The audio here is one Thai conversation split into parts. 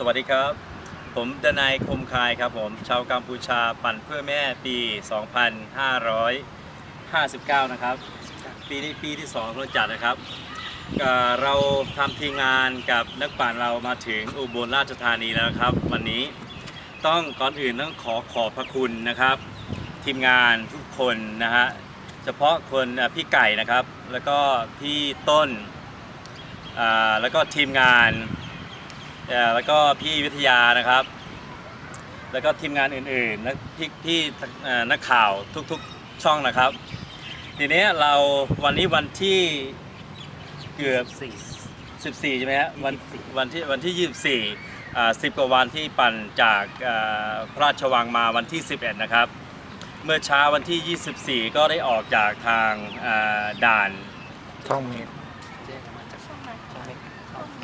สวัสดีครับ ผมดนายคมคายครับผม ชาวกัมพูชาปั่นเพื่อแม่ปี 2559 นะครับ ปีนี้ปีที่2เราจัดนะครับ เราทำทีมงานกับนักปั่นเรามาถึงอุบลราชธานีแล้วนะครับ วันนี้ต้องก่อนอื่นต้องขอขอบพระคุณนะครับ ทีมงานทุกคนนะฮะเฉพาะคนพี่ไก่นะครับ แล้วก็พี่ต้นแล้วก็ทีมงาน เอ่อแล้วก็พี่วิทยานะครับ แล้วก็ทีมงานอื่นๆนักพี่พี่เอ่อนักข่าวทุกๆช่องนะครับ ทีนี้เราวันนี้วันที่เกือบ14 ใช่ไหมฮะวันวันที่วันที่ 24อ่า10 กว่าวันที่ปั่นจากอ่าพระราชวังมาวันที่ 11 นะครับ เมื่อเช้าวันที่ 24 ก็ได้ออกจากทางอ่าด่าน ช่อง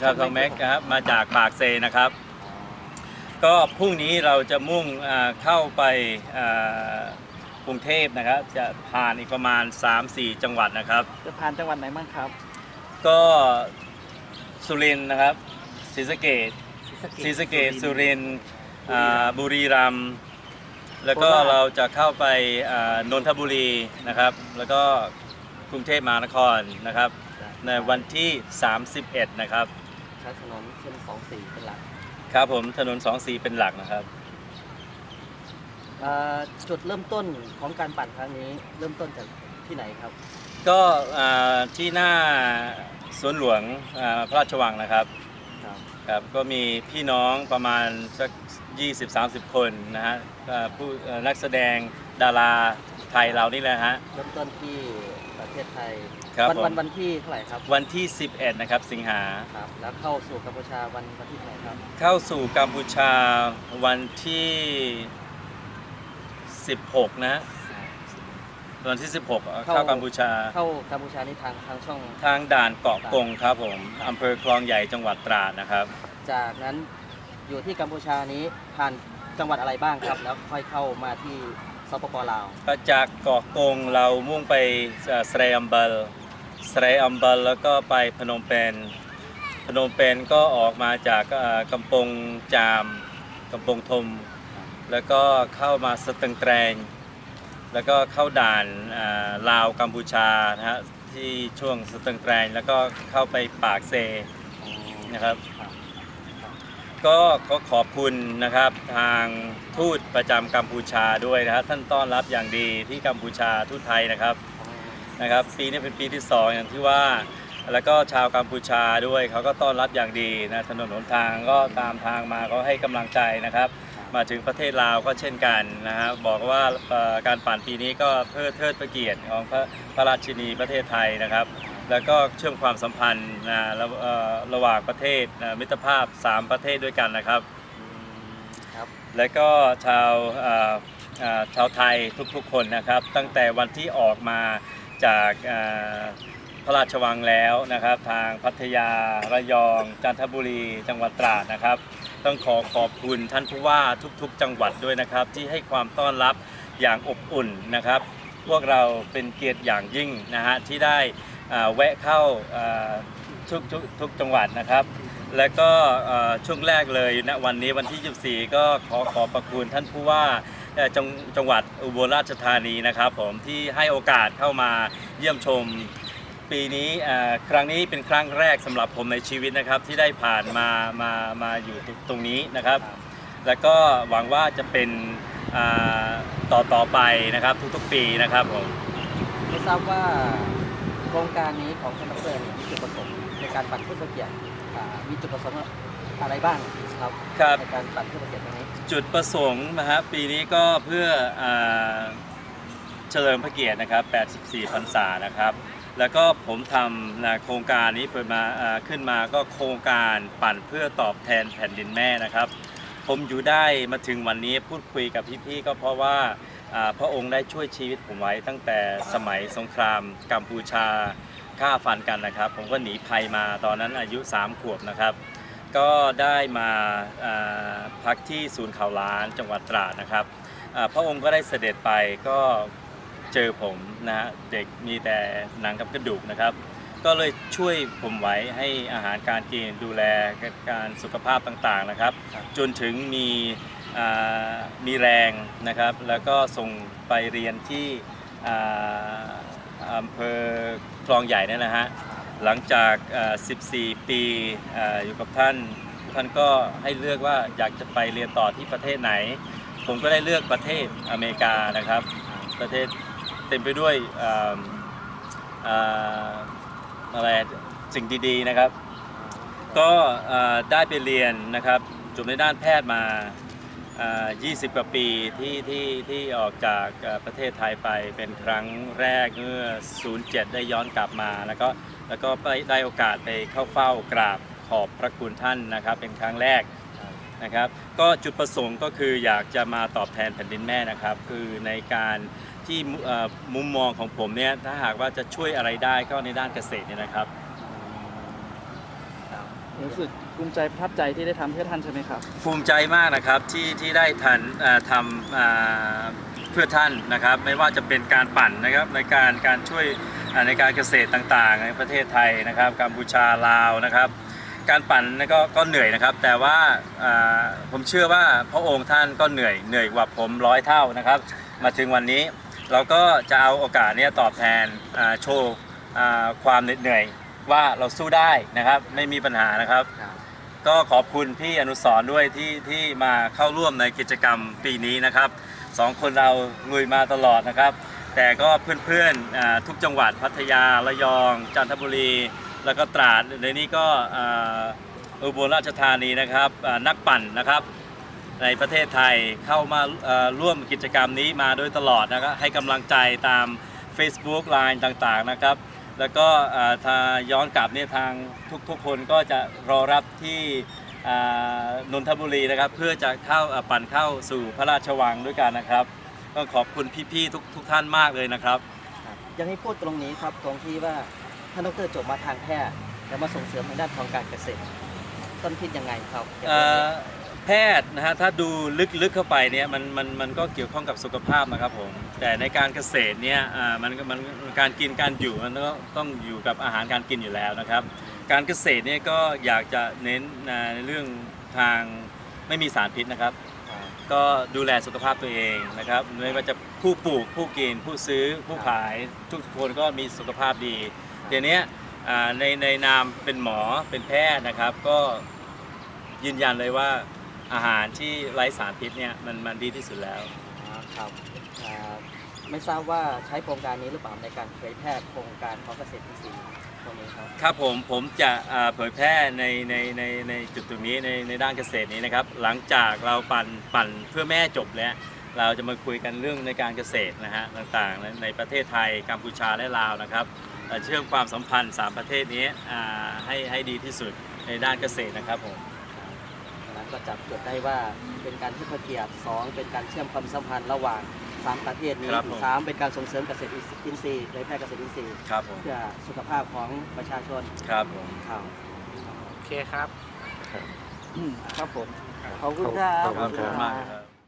ชาวทองแม็กนะครับมาจากปากเซนะครับ ก็พรุ่งนี้เราจะมุ่งอ่าเข้าไปอ่ากรุงเทพนะครับ จะผ่านอีกประมาณ 3-4 จังหวัดนะครับ จะผ่านจังหวัดไหนบ้างครับ ก็สุรินทร์นะครับศรีสะเกดศรีสะเกดสุรินทร์อ่าบุรีรัมย์แล้วก็โคราชเราจะเข้าไปอ่านนทบุรีนะครับ แล้วก็กรุงเทพมหานครนะครับ ในวันที่ 31 นะครับใช้ถนนเส้นสองสี่เป็นหลักครับผมถนน24เป็นหลักนะครับเอ่อจุดเริ่มต้นของการปั่นครั้งนี้ เริ่มต้นจากที่ไหนครับ ก็อ่าที่หน้าสวนหลวงอ่าพระราชวังนะครับครับ ครับก็มีพี่น้องประมาณสัก 20-30 คนนะฮะอ่าผู้เอ่อนักแสดงดาราไทยเรานี่แหละฮะ เริ่มต้นที่ ประเทศไทย ครับวันผม วันวันที่เท่าไหร่ครับวันที่ 11 นะครับ สิงหา ครับ แล้วเข้าสู่กัมพูชาวันวันที่เท่าไหร่ครับเข้าสู่กัมพูชาวันที่ 16 นะวันที่ 16อะเข้ากัมพูชา เข้ากัมพูชานี่ทางทางช่อง ทางด่านเกาะกงครับผม อำเภอคลองใหญ่จังหวัดตราดนะครับ จากนั้นอยู่ที่กัมพูชานี้ผ่านจังหวัดอะไรบ้างครับ แล้วค่อยเข้ามาที่ส ปปลาว ก็จากเกาะกงเรามุ่งไปเอ่อสเรอัมบัลสเรอัมบัลแล้วก็ไปพนมเปญพนมเปญก็ออกมาจากเอ่อกำปงจามกำปงทม แล้วก็เข้ามาสตึงแตรงแล้วก็เข้าด่านเอ่อลาวกัมพูชานะฮะที่ช่วงสตึงแตรงแล้วก็เข้าไปปากเซนะครับ ก็ก็ขอบคุณนะครับทางทูตประจำกัมพูชาด้วยนะครับท่านต้อนรับอย่างดีที่กัมพูชาทูตไทยนะครับนะครับปีนี้เป็นปีที่สองอย่างที่ว่า แล้วก็ชาวกัมพูชาด้วยเขาก็ต้อนรับอย่างดีนะถนนหนทางก็ตามทางมาก็ให้กำลังใจนะครับ มาถึงประเทศลาวก็เช่นกันนะครับบอกว่าการปั่นปีนี้ก็เพื่อเทิดพระเกียรติของพระพระราชินีประเทศไทยนะครับ แล้วก็เชื่อมความสัมพันธ์นะระเอ่อระหว่างประเทศนะมิตรภาพ 3 ประเทศด้วยกันนะครับ ครับ และก็ชาวเอ่อเอ่อชาวไทยทุกๆคนนะครับ ตั้งแต่วันที่ออกมาจากเอ่อพระราชวังแล้วนะครับ ทางพัทยาระยอง จันทบุรี จังหวัดตราดนะครับ ต้องขอขอบคุณท่านผู้ว่าทุกๆ จังหวัดด้วยนะครับ ที่ให้ความต้อนรับอย่างอบอุ่นนะครับ พวกเราเป็นเกียรติอย่างยิ่งนะฮะที่ได้อ่า แวะเข้าทุกทุกทุกจังหวัดนะครับ แล้วก็ช่วงแรกเลยณวันนี้วันที่ 24 ก็ขอขอบพระคุณท่านผู้ว่าจังจังหวัดอุบลราชธานีนะครับ ผมที่ให้โอกาสเข้ามาเยี่ยมชมปีนี้ครั้งนี้เป็นครั้งแรกสำหรับผมในชีวิตนะครับที่ได้ผ่านมามามาอยู่ตรงนี้นะครับ แล้วก็หวังว่าจะเป็นต่อต่อไปนะครับทุกๆปีนะครับผมไม่ทราบว่า ครงการนี้ของท่านดรเนี่ยมีจุดประสงค์ในการปั่นเพื่อเกียรติอ่ามีจุดประสงค์อะไรบ้างครับครับ ในการปั่นเพื่อเกียรติครั้งนี้จุดประสงค์นะครับปีนี้ก็เพื่ออาเฉลิมพระเกียรตินะครับ 84 พรรษานะครับ แล้วก็ผมทำนะโครงการนี้เปิดมาอ่าขึ้นมาก็โครงการปั่นเพื่อตอบแทนแผ่นดินแม่นะครับ ผมอยู่ได้มาถึงวันนี้พูดคุยกับพี่ๆก็เพราะว่าอ่า พระองค์ได้ช่วยชีวิตผมไว้ตั้งแต่สมัยสงครามกัมพูชาฆ่าฟันกันนะครับ ผมก็หนีภัยมาตอนนั้นอายุ 3 ขวบนะครับ ก็ได้มาอ่าพักที่ศูนย์ข่าวล้านจังหวัดตราดนะครับอ่าพระองค์ก็ได้เสด็จไปก็เจอผมนะฮะเด็กมีแต่หนังกับกระดูกนะครับ ก็เลยช่วยผมไว้ให้อาหารการกินดูแลการสุขภาพต่างๆนะครับครับจนถึงมีอ่า มีแรงนะครับ แล้วก็ส่งไปเรียนที่อำเภอคลองใหญ่นี่นะฮะ หลังจาก 14 ปีออยู่กับท่าน ท่านก็ให้เลือกว่าอยากจะไปเรียนต่อที่ประเทศไหน ผมก็ได้เลือกประเทศอเมริกานะครับ ประเทศเต็มไปด้วยอะไรสิ่งดีๆนะครับ ก็ได้ไปเรียนนะครับจบในด้านแพทย์มา 20 กว่าปีที่ที่ที่ออกจากอ่าประเทศไทยไปเป็นครั้งแรกเมื่อ 07 ได้ย้อนกลับมา แล้วก็แล้วก็ไปได้โอกาสไปเข้าเฝ้ากราบขอบพระคุณท่านนะครับ เป็นครั้งแรกนะครับ ก็จุดประสงค์ก็คืออยากจะมาตอบแทนแผ่นดินแม่นะครับ คือในการที่มุเอ่อมุมมองของผมเนี่ยถ้าหากว่าจะช่วยอะไรได้ก็ในด้านเกษตรเนี่ยนะครับครับรู้สึก ภูมิใจประทับใจที่ได้ทำเพื่อท่านใช่ไหมครับ ภูมิใจมากนะครับที่ที่ได้ทันเอ่อทำอ่าเพื่อท่านนะครับ ไม่ว่าจะเป็นการปั่นนะครับในการการช่วยอ่าในการเกษตรต่างๆ ในประเทศไทยนะครับกัมพูชาลาวนะครับ การปั่นนั่นก็ก็เหนื่อยนะครับ แต่ว่าอ่าผมเชื่อว่าพระองค์ท่านก็เหนื่อยเหนื่อยกว่าผมร้อยเท่านะครับ มาถึงวันนี้เราก็จะเอาโอกาสเนี้ตอบแทนอ่าโชว์อ่าความเหน็ดเหนื่อยว่าเราสู้ได้นะครับ ไม่มีปัญหานะครับ ครับ ก็ขอบคุณพี่อนุสรณ์ด้วยที่ที่มาเข้าร่วมในกิจกรรมปีนี้นะครับสองคนเราลุยมาตลอดนะครับ แต่ก็เพื่อนๆอ่าทุกจังหวัดพัทยาระยอง จันทบุรี แล้วก็ตราดในนี้ก็อ่าอุบลราชธานีนะครับอ่านักปั่นนะครับ ในประเทศไทยเข้ามาเอ่อร่วมกิจกรรมนี้มาโดยตลอดนะครับให้กำลังใจตาม Facebook Line ต่างๆนะครับ แล้วก็เอ่อถ้าย้อนกลับเนี่ยทางทุกๆคนก็จะรอรับที่อ่านนทบุรีนะครับ เพื่อจะเข้าเอ่อปั่นเข้าสู่พระราชวังด้วยกันนะครับก็ขอบคุณพี่ๆทุกทุกท่านมากเลยนะครับครับยังให้พูดตรงนี้ครับตรงที่ว่าท่านดรจบมาทางแพทย์แต่มาส่งเสริมทางด้านของการเกษตร ต้นคิดยังไงครับเอ่อแพทย์นะฮะถ้าดูลึกๆเข้าไปเนี่ยมันมันมันก็เกี่ยวข้องกับสุขภาพนะครับผม แต่ในการเกษตรเนี่ยมันมันการกินการอยู่มันก็ต้องอยู่กับอาหารการกินอยู่แล้วนะครับ การเกษตรเนี่ยก็อยากจะเน้นในเรื่องทางไม่มีสารพิษนะครับ ก็ดูแลสุขภาพตัวเองนะครับไม่ว่าจะผู้ปลูกผู้กินผู้ซื้อผู้ขายทุกคนก็มีสุขภาพดีเดี๋ยวนี้ในในนามเป็นหมอเป็นแพทย์นะครับ ก็ยืนยันเลยว่าอาหารที่ไร้สารพิษเนี่ยมันมันดีที่สุดแล้วครับ ไม่ทราบว่าใช้โครงการนี้หรือเปล่าในการเผยแพร่โครงการของเกษตรอินทรีย์ตรงนี้ครับ ครับผมผมจะอ่าเผยแพร่ในในในในจุดตรงนี้ในในด้านเกษตรนี้นะครับ หลังจากเราปั่นปั่นเพื่อแม่จบแล้ว เราจะมาคุยกันเรื่องในการเกษตรนะฮะต่างๆในในประเทศไทยกัมพูชาและลาวนะครับเอ่อเชื่อมความสัมพันธ์ 3 ประเทศนี้อ่าให้ให้ดีที่สุดในด้านเกษตรนะครับผมดังนั้นก็จับจุดได้ว่าเป็นการที่พระเกียรติสองเป็นการเชื่อมความสัมพันธ์ระหว่าง สามประเทศนี้ครับผม สามเป็นการส่งเสริมเกษตรอินทรีย์เผยแพร่เกษตรอินทรีย์ครับผมเพื่อสุขภาพของประชาชนครับผม ครับโอเคครับ ครับผมขอบคุณครับ ขอบคุณครับขอบคุณมากครับ